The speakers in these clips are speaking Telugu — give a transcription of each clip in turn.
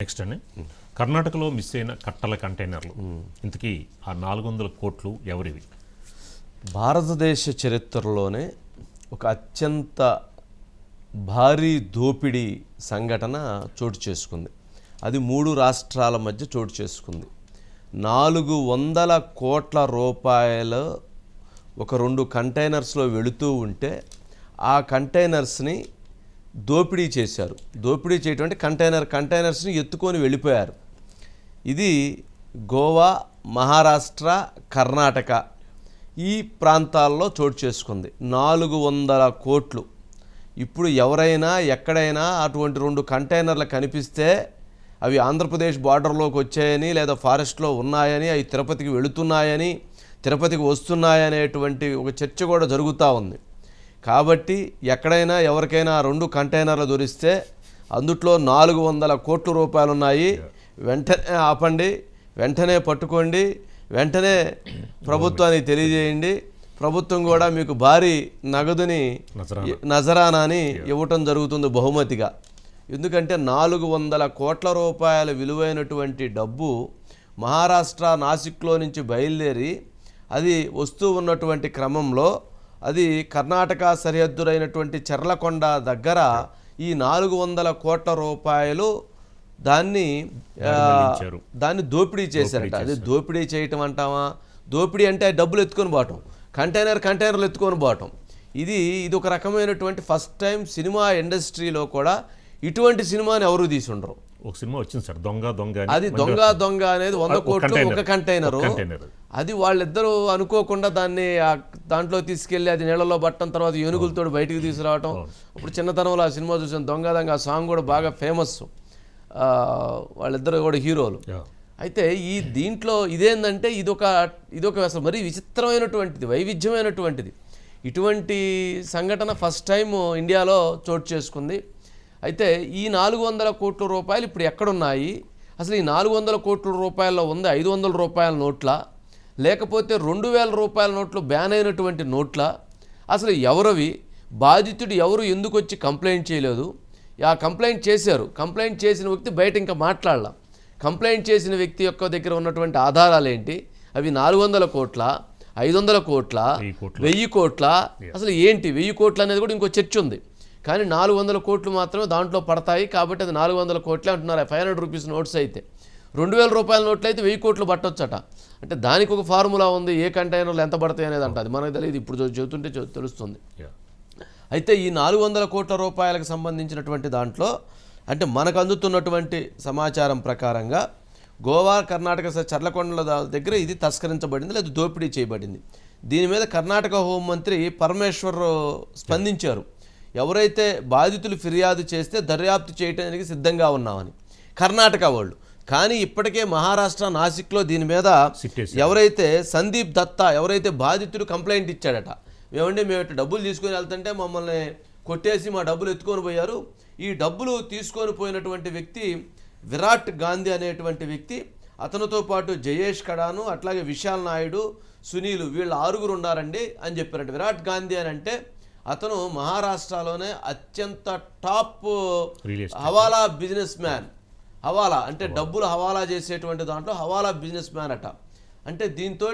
నెక్స్ట్ అండి. కర్ణాటకలో మిస్ అయిన కట్టల కంటైనర్లు. ఇంతకీ ఆ నాలుగు వందల కోట్లు ఎవరివి? భారతదేశ చరిత్రలోనే ఒక అత్యంత భారీ దోపిడీ సంఘటన చోటు చేసుకుంది. అది మూడు రాష్ట్రాల మధ్య చోటు చేసుకుంది. నాలుగు వందల కోట్ల రూపాయలు ఒక రెండు కంటైనర్స్లో వెళుతూ ఉంటే ఆ కంటైనర్స్ని దోపిడీ చేశారు. దోపిడీ చేయటం అంటే కంటైనర్ కంటైనర్స్ని ఎత్తుకొని వెళ్ళిపోయారు. ఇది గోవా మహారాష్ట్ర కర్ణాటక ఈ ప్రాంతాల్లో చోటు చేసుకుంది. నాలుగు వందల కోట్లు. ఇప్పుడు ఎవరైనా ఎక్కడైనా అటువంటి రెండు కంటైనర్లు కనిపిస్తే అవి ఆంధ్రప్రదేశ్ బార్డర్లోకి వచ్చాయని లేదా ఫారెస్ట్లో ఉన్నాయని అవి తిరుపతికి వెళుతున్నాయని తిరుపతికి వస్తున్నాయనేటువంటి ఒక చర్చ కూడా జరుగుతూ ఉంది. కాబట్టి ఎక్కడైనా ఎవరికైనా రెండు కంటైనర్లు దొరిస్తే అందుట్లో నాలుగు వందల కోట్ల రూపాయలు ఉన్నాయి. వెంటనే ఆపండి. వెంటనే పట్టుకోండి. వెంటనే ప్రభుత్వానికి తెలియజేయండి. ప్రభుత్వం కూడా మీకు భారీ నగదుని నజరానా. నజరానాని ఇవ్వటం జరుగుతుంది బహుమతిగా. ఎందుకంటే నాలుగు వందల కోట్ల రూపాయల విలువైనటువంటి డబ్బు మహారాష్ట్ర నాసిక్లో నుంచి బయలుదేరి అది వస్తూ ఉన్నటువంటి క్రమంలో అది కర్ణాటక సరిహద్దులైనటువంటి చెర్లకొండ దగ్గర ఈ నాలుగు వందల కోట్ల రూపాయలు దాన్ని. దాన్ని దోపిడీ చేశారట అది దోపిడీ చేయటం అంటామా దోపిడీ అంటే డబ్బులు ఎత్తుకొని పోవటం కంటైనర్ కంటైనర్లు ఎత్తుకొని పోవటం ఇది ఇది ఒక రకమైనటువంటి ఫస్ట్ టైం సినిమా ఇండస్ట్రీలో కూడా ఇటువంటి సినిమాని ఎవరు తీసి ఉండరు ఒక సినిమా వచ్చింది సార్ దొంగ దొంగ. అది దొంగ దొంగ అనేది వంద కోట్లు. ఒక కంటైనర్. అది వాళ్ళిద్దరూ అనుకోకుండా దాన్ని దాంట్లో తీసుకెళ్ళి అది నీళ్ళలో పట్టడం తర్వాత ఏనుగులతో బయటికి తీసుకురావటం. ఇప్పుడు చిన్నతనంలో ఆ సినిమా చూసాను దొంగ దొంగ ఆ సాంగ్ కూడా బాగా ఫేమస్. వాళ్ళిద్దరు కూడా హీరోలు. అయితే ఈ దీంట్లో ఇదేంటంటే ఇదొక ఇదొక అసలు మరీ విచిత్రమైనటువంటిది వైవిధ్యమైనటువంటిది. ఇటువంటి సంఘటన ఫస్ట్ టైం ఇండియాలో చోటు చేసుకుంది. అయితే ఈ నాలుగు వందల కోట్ల రూపాయలు ఇప్పుడు ఎక్కడున్నాయి? అసలు ఈ నాలుగు వందల కోట్ల రూపాయల్లో ఉంది ఐదు వందల రూపాయల నోట్ల. లేకపోతే రెండు వేల రూపాయల నోట్లు బ్యాన్ అయినటువంటి నోట్ల అసలు ఎవరవి? బాధితుడు ఎవరు? ఎందుకు వచ్చి కంప్లైంట్ చేయలేదు? ఆ కంప్లైంట్ చేశారు. కంప్లైంట్ చేసిన వ్యక్తి బయట ఇంకా మాట్లాడాల. కంప్లైంట్ చేసిన వ్యక్తి యొక్క దగ్గర ఉన్నటువంటి ఆధారాలు ఏంటి? అవి నాలుగు వందల కోట్ల ఐదు వందల కోట్ల. వెయ్యి కోట్ల. అసలు ఏంటి? వెయ్యి కోట్లు అనేది కూడా ఇంకో చర్చ ఉంది. కానీ నాలుగు వందల కోట్లు మాత్రమే దాంట్లో పడతాయి కాబట్టి అది నాలుగు వందల కోట్లే అంటున్నారు. ఫైవ్ హండ్రెడ్ రూపీస్ నోట్స్ అయితే. రెండు వేల రూపాయల నోట్లు అయితే వెయ్యి కోట్లు పట్టొచ్చట. అంటే దానికి ఒక ఫార్ములా ఉంది ఏ కంటైనర్లు ఎంత పడతాయి అనేది అంట. అది మనకు తెలియదు ఇప్పుడు చూ- చెబుతుంటే చె- తెలుస్తుంది. అయితే ఈ నాలుగు వందల కోట్ల రూపాయలకు సంబంధించినటువంటి దాంట్లో అంటే మనకు అందుతున్నటువంటి సమాచారం ప్రకారంగా గోవా కర్ణాటక చర్లకొండల దగ్గర ఇది తస్కరించబడింది లేదా దోపిడీ చేయబడింది. దీని మీద కర్ణాటక హోంమంత్రి పరమేశ్వర్ స్పందించారు. ఎవరైతే బాధితులు ఫిర్యాదు చేస్తే దర్యాప్తు చేయడానికి సిద్ధంగా ఉన్నామని. కర్ణాటక వాళ్ళు. కానీ ఇప్పటికే మహారాష్ట్ర నాసిక్లో దీని మీద. ఎవరైతే సందీప్ దత్తా ఎవరైతే బాధితుడు కంప్లైంట్ ఇచ్చాడట ఏమంటే మేము ఇట్లా డబ్బులు తీసుకొని వెళ్తుంటే మమ్మల్ని కొట్టేసి మా డబ్బులు ఎత్తుకొని పోయారు ఈ డబ్బులు తీసుకొని పోయినటువంటి వ్యక్తి విరాట్ గాంధీ అనేటువంటి వ్యక్తి అతనితో పాటు జయేష్ కడాను అట్లాగే విశాల్ నాయుడు సునీల్ వీళ్ళ ఆరుగురు ఉన్నారండి అని చెప్పారంట విరాట్ గాంధీ అని అంటే అతను మహారాష్ట్రలోనే అత్యంత టాప్. హవాలా బిజినెస్ మ్యాన్ హవాలా అంటే డబ్బులు హవాలా చేసేటువంటి దాంట్లో హవాలా బిజినెస్ మ్యాన్ అట. అంటే దీంతో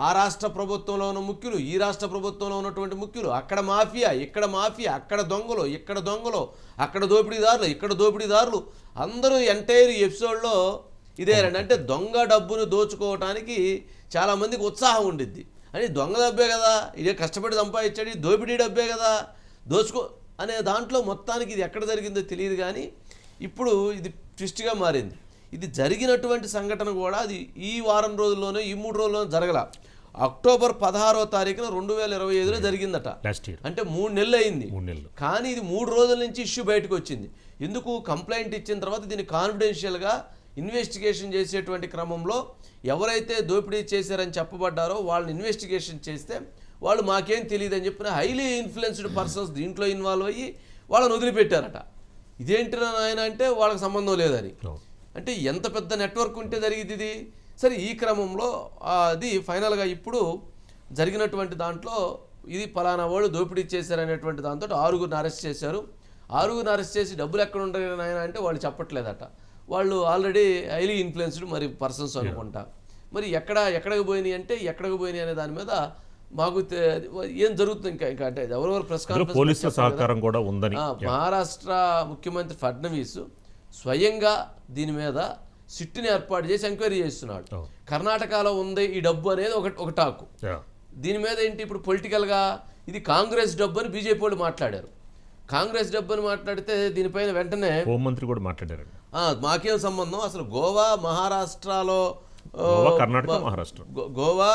ఆ రాష్ట్ర ప్రభుత్వంలో ఉన్న ముఖ్యులు ఈ రాష్ట్ర ప్రభుత్వంలో ఉన్నటువంటి ముఖ్యులు అక్కడ మాఫియా ఇక్కడ మాఫియా అక్కడ దొంగలు ఇక్కడ దొంగలు అక్కడ దోపిడీదారులు ఇక్కడ దోపిడీదారులు అందరూ ఎంటైర్ ఎపిసోడ్లో ఇదేనండి అంటే దొంగ డబ్బును దోచుకోవటానికి చాలామందికి ఉత్సాహం ఉండిద్ది. అని దొంగ డబ్బే కదా ఇదే కష్టపడి సంపాదించాడు ఇది దోపిడీ డబ్బే కదా దోచుకో అనే దాంట్లో మొత్తానికి ఇది ఎక్కడ జరిగిందో తెలియదు కానీ ఇప్పుడు ఇది ట్విస్ట్గా మారింది. ఇది జరిగినటువంటి సంఘటన కూడా అది ఈ వారం రోజుల్లోనే ఈ మూడు రోజుల్లోనే జరగల. అక్టోబర్ పదహారో తారీఖున రెండు వేల ఇరవై ఐదులో జరిగిందట. లాస్ట్ ఇయర్ అంటే మూడు నెలలు అయింది. మూడు నెలలు. కానీ ఇది మూడు రోజుల నుంచి ఇష్యూ బయటకు వచ్చింది. ఎందుకు కంప్లైంట్ ఇచ్చిన తర్వాత దీన్ని కాన్ఫిడెన్షియల్గా ఇన్వెస్టిగేషన్ చేసేటువంటి క్రమంలో ఎవరైతే దోపిడీ చేశారని చెప్పబడ్డారో వాళ్ళని ఇన్వెస్టిగేషన్ చేస్తే వాళ్ళు మాకేం తెలియదు అని చెప్పిన హైలీ ఇన్ఫ్లుయెన్స్డ్ పర్సన్స్ దీంట్లో ఇన్వాల్వ్ అయ్యి వాళ్ళని వదిలిపెట్టారట. ఇదేంటిరా నాయన అంటే వాళ్ళకి సంబంధం లేదని. అంటే ఎంత పెద్ద నెట్వర్క్ ఉంటే జరిగింది ఇది? సరే ఈ క్రమంలో అది ఫైనల్గా ఇప్పుడు జరిగినటువంటి దాంట్లో ఇది పలానా వాళ్ళు దోపిడీ చేశారనేటువంటి దాంతో ఆరుగురిని అరెస్ట్ చేశారు. ఆరుగురిని అరెస్ట్ చేసి డబ్బులు ఎక్కడ ఉంటాయి నాయన అంటే వాళ్ళు చెప్పట్లేదట. వాళ్ళు ఆల్రెడీ హైలీ ఇన్ఫ్లుయెన్స్డ్ మరి పర్సన్స్ అనుకుంటా. మరి ఎక్కడ ఎక్కడికి పోయినాయి అంటే ఎక్కడికి పోయినాయి అనే దాని మీద మాకు ఏం జరుగుతుంది ఇంకా? ఇంకా అంటే ఎవరెవరు ప్రెస్ కాన్ఫరెన్స్ పోలీసుల సహకారం కూడా ఉందని. మహారాష్ట్ర ముఖ్యమంత్రి ఫడ్నవీస్ స్వయంగా దీని మీద సిట్టుని ఏర్పాటు చేసి ఎంక్వైరీ చేస్తున్నాడు. కర్ణాటకలో ఉంది ఈ డబ్బు అనేది ఒక ఒక టాకు. దీని మీద ఏంటి ఇప్పుడు పొలిటికల్గా ఇది కాంగ్రెస్ డబ్బు అని బీజేపీ వాళ్ళు మాట్లాడారు. కాంగ్రెస్ డబ్బు అని మాట్లాడితే దీనిపైన వెంటనే హోంమంత్రి కూడా మాట్లాడారండి ఆ, మాకేం సంబంధం? అసలు గోవా మహారాష్ట్రలో కర్ణాటక మహారాష్ట్ర. గోవా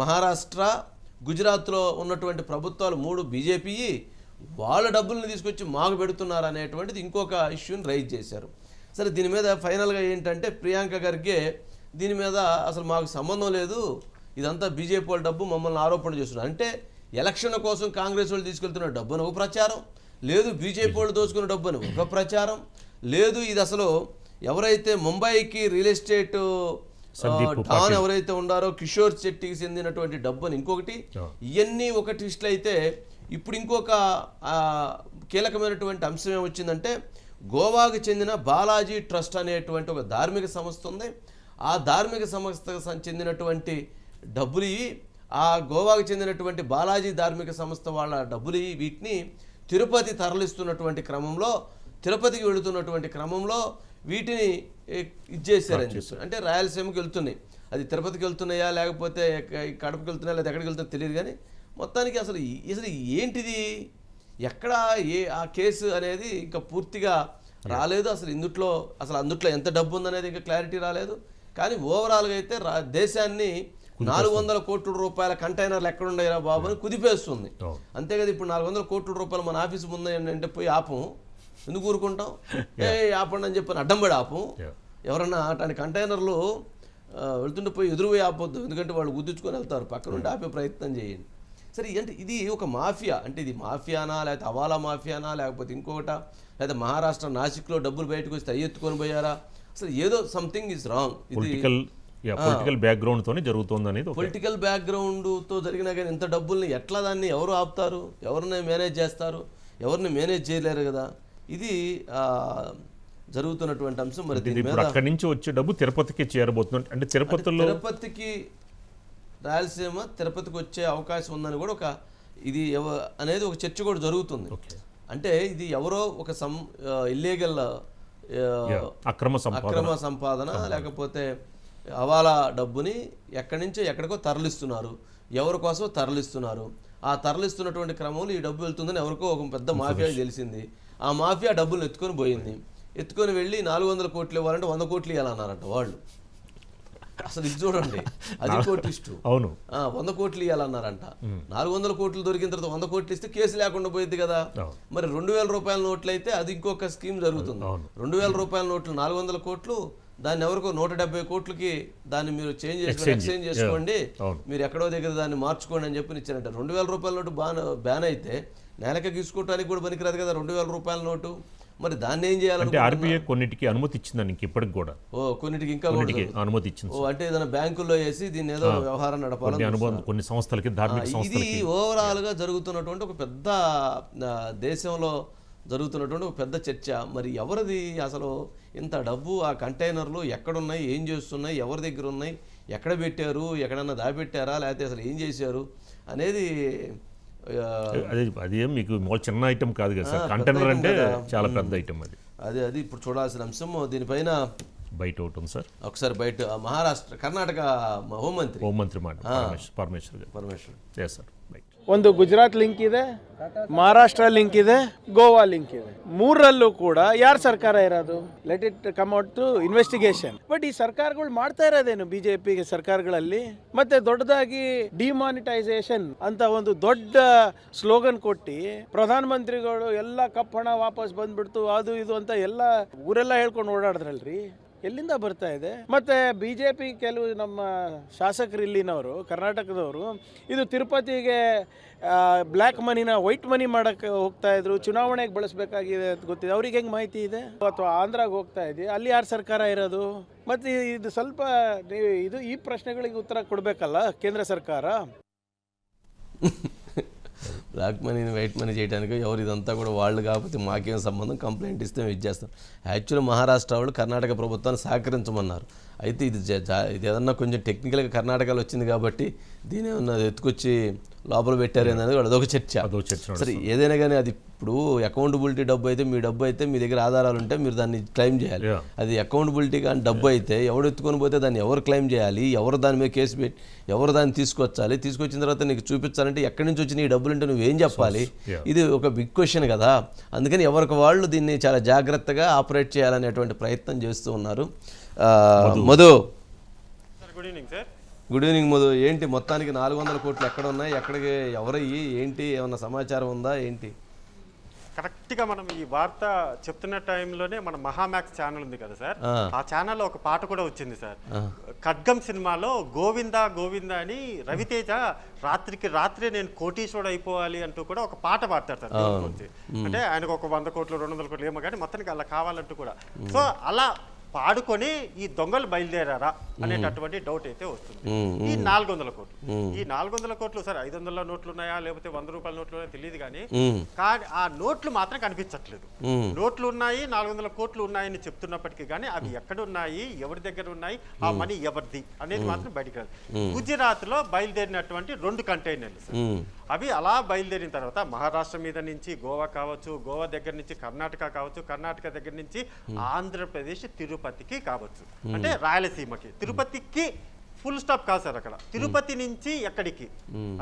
మహారాష్ట్ర గుజరాత్లో ఉన్నటువంటి ప్రభుత్వాలు మూడు బీజేపీ వాళ్ళ డబ్బుల్ని తీసుకొచ్చి మాకు పెడుతున్నారు అనేటువంటిది ఇంకొక ఇష్యూని రైజ్ చేశారు. సరే దీని మీద ఫైనల్గా ఏంటంటే ప్రియాంక గారికి దీని మీద అసలు మాకు సంబంధం లేదు. ఇదంతా బీజేపీ వాళ్ళ డబ్బు మమ్మల్ని ఆరోపణ చేస్తున్నారు. అంటే ఎలక్షన్ కోసం కాంగ్రెస్ వాళ్ళు తీసుకెళ్తున్న డబ్బును ఒక ప్రచారం. లేదు బీజేపీ వాళ్ళు దోచుకున్న డబ్బును ఒక ప్రచారం. లేదు ఇది అసలు ఎవరైతే ముంబైకి రియల్ ఎస్టేట్ డాన్ ఎవరైతే ఉండారో కిషోర్ శెట్టికి చెందినటువంటి డబ్బు అని ఇంకొకటి. ఇవన్నీ ఒక ట్విస్ట్లు అయితే ఇప్పుడు ఇంకొక కీలకమైనటువంటి అంశం ఏమొచ్చిందంటే గోవాకు చెందిన బాలాజీ ట్రస్ట్ అనేటువంటి ఒక ధార్మిక సంస్థ ఉంది. ఆ ధార్మిక సంస్థకు చెందినటువంటి డబ్బులు ఇవి. ఆ గోవాకు చెందినటువంటి బాలాజీ ధార్మిక సంస్థ వాళ్ళ డబ్బులు ఇవి. వీటిని తిరుపతి తరలిస్తున్నటువంటి క్రమంలో తిరుపతికి వెళుతున్నటువంటి క్రమంలో వీటిని ఇచ్చేసారని చెప్పి అంటే రాయలసీమకి వెళ్తున్నాయి. అది తిరుపతికి వెళ్తున్నాయా లేకపోతే కడపకి వెళ్తున్నాయా లేదా ఎక్కడికి వెళ్తున్నాయో తెలియదు కానీ మొత్తానికి అసలు అసలు ఏంటిది? ఎక్కడ ఏ ఆ కేసు అనేది ఇంకా పూర్తిగా రాలేదు. అసలు ఇందుట్లో అసలు అందుట్లో ఎంత డబ్బు ఉందనేది ఇంకా క్లారిటీ రాలేదు. కానీ ఓవరాల్గా అయితే రా దేశాన్ని నాలుగు వందల కోట్ల రూపాయల కంటైనర్లు ఎక్కడున్నాయిరా బాబు అని కుదిపేస్తుంది. అంతే కదా ఇప్పుడు నాలుగు వందల కోట్ల రూపాయలు మన ఆఫీస్ ముందు అంటే పోయి ఆపం. ఎందుకు ఊరుకుంటాం? ఏ ఆపండి అని చెప్పి అడ్డం పడి ఆపం. ఎవరన్నా అట్లాంటి కంటైనర్లు వెళ్తుంటే పోయి ఎదురుపోయి ఆపొద్దు. ఎందుకంటే వాళ్ళు గుద్దుచుకొని వెళ్తారు. పక్క నుండి ఆపే ప్రయత్నం చేయండి. సరే అంటే ఇది ఒక మాఫియా. అంటే ఇది మాఫియానా లేకపోతే అవాలా మాఫియానా లేకపోతే ఇంకొకట? లేదా మహారాష్ట్ర నాసిక్లో డబ్బులు బయటకు వస్తే అయ్యి ఎత్తుకొని పోయారా? అసలు ఏదో సంథింగ్ ఇస్ రాంగ్ ఇది పొలిటికల్ బ్యాక్గ్రౌండ్ తోనే జరుగుతుంది అనేది పొలిటికల్ బ్యాక్గ్రౌండ్తో జరిగినా కానీ ఇంత డబ్బుల్ని ఎట్లా దాన్ని ఎవరు ఆపుతారు? ఎవరిని మేనేజ్ చేస్తారు? ఎవరిని మేనేజ్ చేయలేరు కదా? ఇది జరుగుతున్నటువంటి అంశం. మరి దీని మీద అక్కడి నుంచి వచ్చే డబ్బు తిరుపతికి చేరబోతుంది అంటే తిరుపతిలో తిరుపతికి రాయలసీమ తిరుపతికి వచ్చే అవకాశం ఉందని కూడా ఒక ఇది ఎవ- అనేది ఒక చర్చ కూడా జరుగుతుంది. అంటే ఇది ఎవరో ఒక సం ఇల్లీగల్ అక్రమ అక్రమ సంపాదన లేకపోతే హవాలా డబ్బుని ఎక్కడి నుంచో ఎక్కడికో తరలిస్తున్నారు. ఎవరి కోసం తరలిస్తున్నారు. ఆ తరలిస్తున్నటువంటి క్రమంలో ఈ డబ్బు వెళ్తుందని ఎవరికో ఒక పెద్ద మాఫియా తెలిసింది. ఆ మాఫియా డబ్బులు ఎత్తుకొని పోయింది. ఎత్తుకొని వెళ్ళి నాలుగు వందల కోట్లు ఇవ్వాలంటే వంద కోట్లు ఇవ్వాలన్నారంట వాళ్ళు. అసలు ఇది చూడండి. అది కోటిస్టు అవును. వంద కోట్లు ఇవ్వాలన్నారంట నాలుగు వందల కోట్లు దొరికిన తర్వాత వంద కోట్లు ఇస్తే కేసు లేకుండా పోయింది కదా. మరి రెండు వేల రూపాయల నోట్లు అయితే అది ఇంకొక స్కీమ్ జరుగుతుంది. రెండు వేల రూపాయల నోట్లు నాలుగు వందల కోట్లు దాన్ని ఎవరికో నూట డెబ్బై కోట్లకి దాన్ని మీరు చేంజ్ చేసుకొని. ఎక్స్చేంజ్ చేసుకోండి. మీరు ఎక్కడో దగ్గర దాన్ని మార్చుకోండి అని చెప్పి ఇచ్చారంట. రెండు వేల రూపాయల నోటు బాన్ బ్యాన్ అయితే నెలకి గీసుకోవడానికి కూడా పనికిరాదు కదా రెండు వేల రూపాయల నోటు. మరి దాన్ని ఏం చేయాలంటే ఆర్బీఐ కొన్నిటికి అనుమతి ఇచ్చిందని ఇంక ఇప్పటికి కూడా. ఓ కొన్నిటికి ఇంకా అనుమతి ఇచ్చింది ఓ అంటే ఏదైనా బ్యాంకుల్లో వేసి దీన్ని ఏదో వ్యవహారం నడపాలని అనుబంధ కొన్ని సంస్థలకి ధార్మిక ఇది సంస్థలకి. ఓవరాల్గా జరుగుతున్నటువంటి ఒక పెద్ద దేశంలో జరుగుతున్నటువంటి ఒక పెద్ద చర్చ. మరి ఎవరిది అసలు ఇంత డబ్బు ఆ కంటైనర్లు ఎక్కడున్నాయి? ఏం చేస్తున్నాయి? ఎవరి దగ్గర ఉన్నాయి? ఎక్కడ పెట్టారు? ఎక్కడన్నా దాపెట్టారా లేకపోతే అసలు ఏం చేశారు? అనేది అదే అదేం మీకు చిన్న ఐటమ్ కాదు కదా సార్. కంటైనర్ అంటే. చాలా పెద్ద ఐటమ్ అది. అది అది ఇప్పుడు చూడాల్సిన అంశం. దీనిపైన బయట ఒకటి ఉంది సార్. ఒకసారి బయట మహారాష్ట్ర కర్ణాటక హోంమంత్రి. హోంమంత్రి మాట. Parameshwar Parameshwar yes sir right ಒಂದು ಗುಜರಾತ್ ಲಿಂಕ್ ಇದೆ, ಮಹಾರಾಷ್ಟ್ರ ಲಿಂಕ್ ಇದೆ, ಗೋವಾ ಲಿಂಕ್ ಇದೆ. ಮೂರಲ್ಲೂ ಕೂಡ ಯಾರ ಸರ್ಕಾರ ಇರೋದು? Let it come out to investigation but ಈ ಸರ್ಕಾರಗಳು ಮಾಡ್ತಾ ಇರೋದೇನು ಬಿಜೆಪಿ ಸರ್ಕಾರಗಳಲ್ಲಿ? ಮತ್ತೆ ದೊಡ್ಡದಾಗಿ ಡಿಮಾನಿಟೈಸೇಷನ್ ಅಂತ ಒಂದು ದೊಡ್ಡ ಸ್ಲೋಗನ್ ಕೊಟ್ಟು ಪ್ರಧಾನ ಮಂತ್ರಿಗಳು ಎಲ್ಲ ಕಪ್ ಹಣ ವಾಪಸ್ ಬಂದ್ಬಿಡ್ತು, ಅದು ಇದು ಅಂತ ಎಲ್ಲ ಊರೆಲ್ಲ ಹೇಳ್ಕೊಂಡು ಓಡಾಡಿದ್ರಲ್ರಿ? ಎಲ್ಲಿಂದ ಬರ್ತಾ ಇದೆ? ಮತ್ತೆ ಬಿಜೆಪಿ ಕೆಲವು ನಮ್ಮ ಶಾಸಕರು ಇಲ್ಲಿನವರು, ಕರ್ನಾಟಕದವರು, ಇದು ತಿರುಪತಿಗೆ ಬ್ಲ್ಯಾಕ್ ಮನಿನ ವೈಟ್ ಮನಿ ಮಾಡಕ್ಕೆ ಹೋಗ್ತಾ ಇದ್ರು, ಚುನಾವಣೆಗೆ ಬಳಸಬೇಕಾಗಿದೆ ಅಂತ ಗೊತ್ತಿದೆ. ಅವ್ರಿಗೆ ಹೆಂಗೆ ಮಾಹಿತಿ ಇದೆ? ಅಥವಾ ಆಂಧ್ರಾಗೆ ಹೋಗ್ತಾ ಇದೆ ಅಲ್ಲಿ ಯಾರು ಸರ್ಕಾರ ಇರೋದು? ಮತ್ತೆ ಇದು ಸ್ವಲ್ಪ ಇದು ಈ ಪ್ರಶ್ನೆಗಳಿಗೆ ಉತ್ತರ ಕೊಡಬೇಕಲ್ಲ ಕೇಂದ್ರ ಸರ್ಕಾರ? బ్లాక్ మనీని వైట్ మనీ చేయడానికి ఎవరు ఇదంతా కూడా వాళ్ళు కాకపోతే మాకేం సంబంధం? కంప్లైంట్ ఇస్తే మేము ఇచ్చేస్తాం. యాక్చువల్ మహారాష్ట్ర వాళ్ళు కర్ణాటక ప్రభుత్వాన్ని సహకరించమన్నారు. అయితే ఇది ఇది ఏదన్నా కొంచెం టెక్నికల్గా కర్ణాటకలో వచ్చింది కాబట్టి దీని ఏమన్నా ఎత్తుకొచ్చి లోపల పెట్టారు అనేది అదొక చర్చ. అదో చర్చ సరే ఏదైనా కానీ అది ఇప్పుడు అకౌంటబిలిటీ డబ్బు అయితే మీ డబ్బు అయితే మీ దగ్గర ఆధారాలు ఉంటే మీరు దాన్ని క్లెయిమ్ చేయాలి. అది అకౌంటబిలిటీ కానీ డబ్బు అయితే ఎవడు ఎత్తుకొని పోతే దాన్ని ఎవరు క్లెయిమ్ చేయాలి? ఎవరు దాని మీద కేసు పెట్టి ఎవరు దాన్ని తీసుకొచ్చాలి? తీసుకొచ్చిన తర్వాత నీకు చూపించాలంటే ఎక్కడి నుంచి వచ్చిన ఈ డబ్బులు అంటే నువ్వేం చెప్పాలి. ఇది ఒక బిగ్ క్వశ్చన్ కదా. అందుకని ఎవరికి వాళ్ళు దీన్ని చాలా జాగ్రత్తగా ఆపరేట్ చేయాలనేటువంటి ప్రయత్నం చేస్తూ ఉన్నారు. Madhu. Sir good evening sir good evening Madhu. ఏంటి మొత్తానికి నాలుగు వందల కోట్లు ఎక్కడ ఉన్నాయి ఎక్కడికి ఎవరయ్యి? ఏంటి? ఏమన్నా సమాచారం ఉందా? ఏంటి? కరెక్ట్గా మనం ఈ వార్త చెప్తున్న టైంలోనే మన మహామ్యాక్స్ ఛానల్ ఉంది కదా సార్? ఆ. ఛానల్లో ఒక పాట కూడా వచ్చింది సార్. ఖడ్గం సినిమాలో గోవిందా గోవిందా అని రవితేజ రాత్రికి రాత్రే నేను కోటీశ్వరుడు అయిపోవాలి అంటూ కూడా ఒక పాట పాడతాడు సార్. అంటే ఆయనకు ఒక వంద కోట్లు రెండు వందల కోట్లు ఏమో కానీ మొత్తానికి అలా కావాలంటూ కూడా. సో అలా పాడుకొని ఈ దొంగలు బయలుదేరారా అనేటటువంటి డౌట్ అయితే వస్తుంది. ఈ నాలుగు వందల కోట్లు ఈ నాలుగు వందల కోట్లు సార్ ఐదు వందల నోట్లు ఉన్నాయా లేకపోతే వంద రూపాయల నోట్లు ఉన్నాయా తెలియదు కానీ. కానీ ఆ నోట్లు మాత్రం కనిపించట్లేదు. నోట్లు ఉన్నాయి నాలుగు వందల కోట్లు ఉన్నాయని చెప్తున్నప్పటికీ కానీ అవి ఎక్కడ ఉన్నాయి ఎవరి దగ్గర ఉన్నాయి ఆ మనీ ఎవరిది అనేది మాత్రం బయటికి రాదు. గుజరాత్లో బయలుదేరినటువంటి రెండు కంటైనర్లు. అవి అలా బయలుదేరిన తర్వాత మహారాష్ట్ర మీద నుంచి గోవా కావచ్చు గోవా దగ్గర నుంచి కర్ణాటక కావచ్చు కర్ణాటక దగ్గర నుంచి ఆంధ్రప్రదేశ్ తిరుపతికి కావచ్చు. అంటే రాయలసీమకి. తిరుపతికి ఫుల్ స్టాప్ కాదు సార్ అక్కడ. తిరుపతి నుంచి ఎక్కడికి?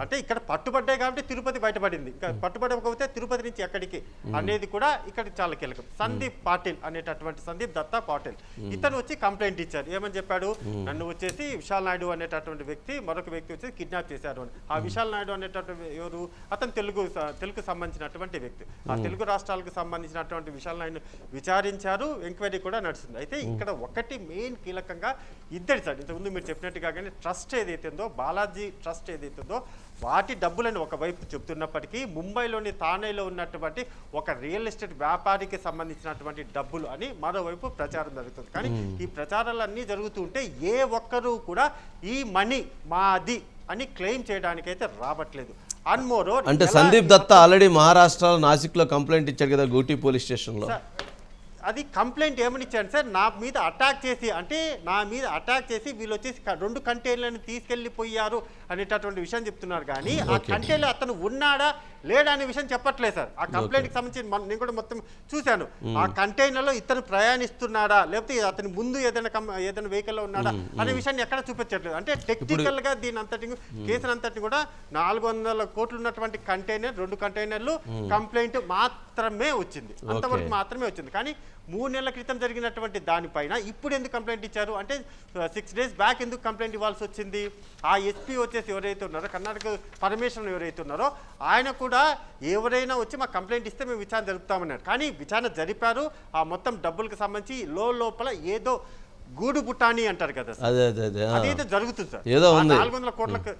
అంటే ఇక్కడ పట్టుబడ్డాయి కాబట్టి తిరుపతి బయటపడింది. ఇంకా పట్టుబడకపోతే తిరుపతి నుంచి ఎక్కడికి? అనేది కూడా ఇక్కడ చాలా కీలకం. సందీప్ పాటిల్ అనేటటువంటి సందీప్ దత్తా పాటిల్. ఇతను వచ్చి కంప్లైంట్ ఇచ్చారు. ఏమని చెప్పాడు? నన్ను వచ్చేసి విశాల్ నాయుడు అనేటటువంటి వ్యక్తి మరొక వ్యక్తి వచ్చి కిడ్నాప్ చేశారు అని. ఆ విశాల్ నాయుడు అనేటటువంటి ఎవరు? అతను తెలుగు తెలుగుకు సంబంధించినటువంటి వ్యక్తి. ఆ తెలుగు రాష్ట్రాలకు సంబంధించినటువంటి విశాల్ నాయుడు విచారించారు. ఎంక్వైరీ కూడా నడుస్తుంది అయితే ఇక్కడ ఒకటి మెయిన్ కీలకంగా ఇద్దరు సార్ ఇంతకుముందు మీరు చెప్పినట్టుగా కానీ ట్రస్ట్ ఏదైతే ఉందో బాలాజీ ట్రస్ట్ ఏదైతే ఉందో వాటి డబ్బులను ఒకవైపు చెప్తున్నప్పటికీ ముంబైలోని తానేలో ఉన్నటువంటి ఒక రియల్ ఎస్టేట్ వ్యాపారికి సంబంధించినటువంటి డబ్బులు అని మరోవైపు ప్రచారం జరుగుతుంది. కానీ ఈ ప్రచారాలన్నీ జరుగుతుంటే ఏ ఒక్కరూ కూడా ఈ మనీ మాది అని క్లెయిమ్ చేయడానికైతే రావట్లేదు. అన్మోరో అంటే సందీప్ దత్తా ఆల్రెడీ మహారాష్ట్రలో నాసిక్లో కంప్లైంట్ ఇచ్చాడు కదా గూటీ పోలీస్ స్టేషన్లో. అది కంప్లైంట్ ఏమని ఇచ్చాను సార్? నా మీద అటాక్ చేసి అంటే నా మీద అటాక్ చేసి వీళ్ళు వచ్చేసి రెండు కంటైనర్లను తీసుకెళ్ళిపోయారు అనేటటువంటి విషయం చెప్తున్నారు. కానీ ఆ కంటైనర్ అతను ఉన్నాడా లేడా అనే విషయం చెప్పట్లేదు సార్. ఆ కంప్లైంట్కి సంబంధించి నేను కూడా మొత్తం చూశాను. ఆ కంటైనర్లో ఇతను ప్రయాణిస్తున్నాడా లేకపోతే అతని ముందు ఏదైనా ఏదైనా వెహికల్లో ఉన్నాడా అనే విషయాన్ని ఎక్కడ చూపించట్లేదు. అంటే టెక్నికల్గా దీని అంతటి కేసులు అంతటి కూడా నాలుగు వందల కోట్లు ఉన్నటువంటి కంటైనర్ రెండు కంటైనర్లు కంప్లైంట్ మాత్రమే వచ్చింది. అంతవరకు మాత్రమే వచ్చింది. కానీ మూడు నెలల క్రితం జరిగినటువంటి దానిపైన ఇప్పుడు ఎందుకు కంప్లైంట్ ఇచ్చారు? అంటే సిక్స్ డేస్ బ్యాక్ ఎందుకు కంప్లైంట్ ఇవ్వాల్సి వచ్చింది? ఆ ఎస్పీ వచ్చేసి ఎవరైతే ఉన్నారో కర్ణాటక పరమేశ్వరం ఎవరైతే ఉన్నారో ఆయన కూడా ఎవరైనా వచ్చి మా కంప్లైంట్ ఇస్తే మేము విచారణ జరుపుతామన్నారు. కానీ విచారణ జరిపారు. ఆ మొత్తం డబ్బులకు సంబంధించి లో లోపల ఏదో గూడు పుట్టాని అంటారు కదా సార్. అదే అదే అదే జరుగుతుంది సార్. నాలుగు వందల కోట్లకు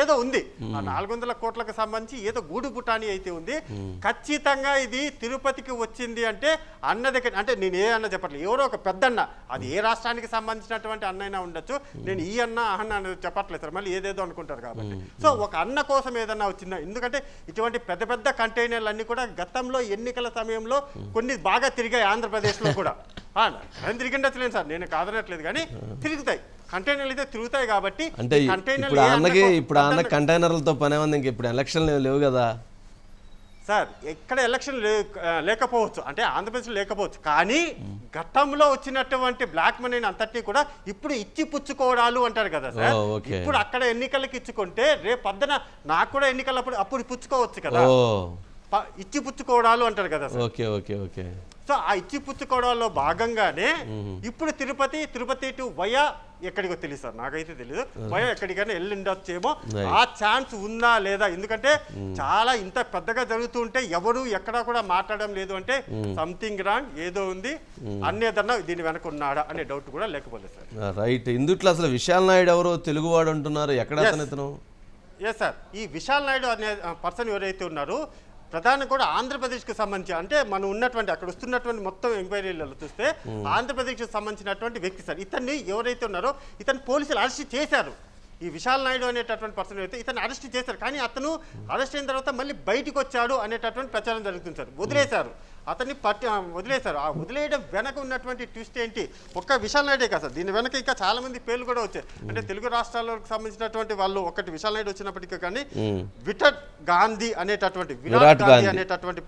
ఏదో ఉంది. ఆ నాలుగు వందల కోట్లకు సంబంధించి ఏదో గూడు పుటాని అయితే ఉంది. ఖచ్చితంగా ఇది తిరుపతికి వచ్చింది అంటే అన్న దగ్గర అంటే నేను ఏ అన్న చెప్పట్లేదు. ఎవరో ఒక పెద్దన్న అది ఏ రాష్ట్రానికి సంబంధించినటువంటి అన్న అయినా ఉండొచ్చు. నేను ఈ అన్న ఆ అన్న అని చెప్పట్లేదు సార్. మళ్ళీ ఏదేదో అనుకుంటారు కాబట్టి. సో ఒక అన్న కోసం ఏదన్నా వచ్చిందా? ఎందుకంటే ఇటువంటి పెద్ద పెద్ద కంటైనర్లు అన్ని కూడా గతంలో ఎన్నికల సమయంలో కొన్ని బాగా తిరిగాయి ఆంధ్రప్రదేశ్లో కూడా. తిరిగిండొచ్చులేను సార్. నేను కాదనట్లేదు కానీ తిరుగుతాయి. కంటైనర్లు అయితే తిరుగుతాయి కాబట్టి అంటే ఇప్పుడు అన్నకి ఇప్పుడు అన్న కంటైనర్లతో పనే ఉంది ఇంక ఇప్పుడు ఎలక్షన్లు లేవు కదా. సార్ ఎక్కడ ఎలక్షన్ లేకపోవచ్చు. అంటే ఆంధ్రప్రదేశ్లో లేకపోవచ్చు. కానీ గతంలో వచ్చినటువంటి బ్లాక్ మనీని అంతటినీ కూడా ఇప్పుడు ఇచ్చి పుచ్చుకోవడాలు అంటారు కదా సార్. ఇప్పుడు అక్కడ ఎన్నికలకి ఇచ్చుకుంటే రేపు పొద్దున నాకు కూడా ఎన్నికలప్పుడు అప్పుడు పుచ్చుకోవచ్చు కదా. ఇచ్చి పుచ్చుకోవడాలు అంటారు కదా sir. Okay okay okay. So ఆ ఇచ్చి పుచ్చుకోవడంలో భాగంగానే ఇప్పుడు తిరుపతి తిరుపతి టు వయా ఎక్కడికో తెలియదు సార్ నాకైతే తెలియదు వయా ఎక్కడికైనా వెళ్ళి ఉండొచ్చేమో. ఆ ఛాన్స్ ఉందా లేదా? ఎందుకంటే చాలా ఇంత పెద్దగా జరుగుతుంటే ఎవరు ఎక్కడా కూడా మాట్లాడడం లేదు అంటే సంథింగ్ రాంగ్ ఏదో ఉంది. అన్నేదన్నా దీని వెనక ఉన్నాడా అనే డౌట్ కూడా లేకపోలేదు సార్. రైట్. ఇందుట్లో అసలు విశాల్ నాయుడు ఎవరు తెలుగువాడు అంటున్నారు. ఎక్కడ. అతను ఎస్ సార్ ఈ విశాల్ నాయుడు అనే పర్సన్ ఎవరైతే ఉన్నారో ప్రధాన కూడా ఆంధ్రప్రదేశ్కి సంబంధించి అంటే మనం ఉన్నటువంటి అక్కడ వస్తున్నటువంటి మొత్తం ఎంక్వైరీలలో చూస్తే ఆంధ్రప్రదేశ్కి సంబంధించినటువంటి వ్యక్తి సార్ ఇతన్ని ఎవరైతే ఉన్నారో ఇతను పోలీసులు అరెస్ట్ చేశారు. ఈ విశాల్ నాయుడు అనేటటువంటి పర్సన్ అయితే ఇతను అరెస్ట్ చేశారు. కానీ అతను అరెస్ట్ అయిన తర్వాత మళ్ళీ బయటికి వచ్చాడు అనేటటువంటి ప్రచారం జరుగుతుంది సార్. వదిలేశారు. అతన్ని పట్టి వదిలేశారు. ఆ వదిలేయడం వెనక ఉన్నటువంటి ట్విస్ట్ ఏంటి? ఒక్క విశాల్ నాయుడే కాదు దీని వెనక ఇంకా చాలా మంది పేర్లు కూడా వచ్చాయి. అంటే తెలుగు రాష్ట్రాలకు సంబంధించినటువంటి వాళ్ళు ఒకటి విశాల్ నాయుడు వచ్చినప్పటికీ కానీ విఠట్ గాంధీ అనేటటువంటి విరాట్ గాంధీ. అనేటటువంటి.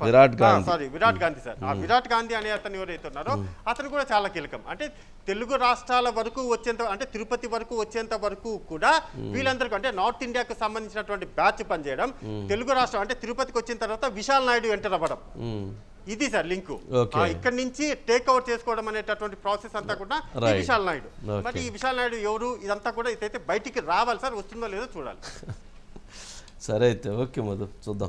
సారీ విరాట్ గాంధీ. సార్. ఆ విరాట్ గాంధీ అనే అతను ఎవరైతే ఉన్నారో అతను కూడా చాలా కీలకం. అంటే తెలుగు రాష్ట్రాల వరకు వచ్చేంత అంటే తిరుపతి వరకు వచ్చేంత వరకు కూడా వీళ్ళందరికీ అంటే నార్త్ ఇండియాకు సంబంధించినటువంటి బ్యాచ్ పనిచేయడం తెలుగు రాష్ట్రం అంటే తిరుపతికి వచ్చిన తర్వాత విశాల్ నాయుడు ఎంటర్ అవ్వడం. ఇది సార్ లింక్. ఇక్కడ నుంచి టేక్ ఓవర్ చేసుకోవడం అనేటటువంటి ప్రాసెస్ అంతా కూడా ఈ. విశాల్ నాయుడు. మరి ఈ విశాల్ నాయుడు ఎవరు ఇదంతా కూడా ఇదైతే బయటికి రావాలి సార్ వస్తుందో లేదో చూడాలి సరే అయితే ఓకే మధు చూద్దాం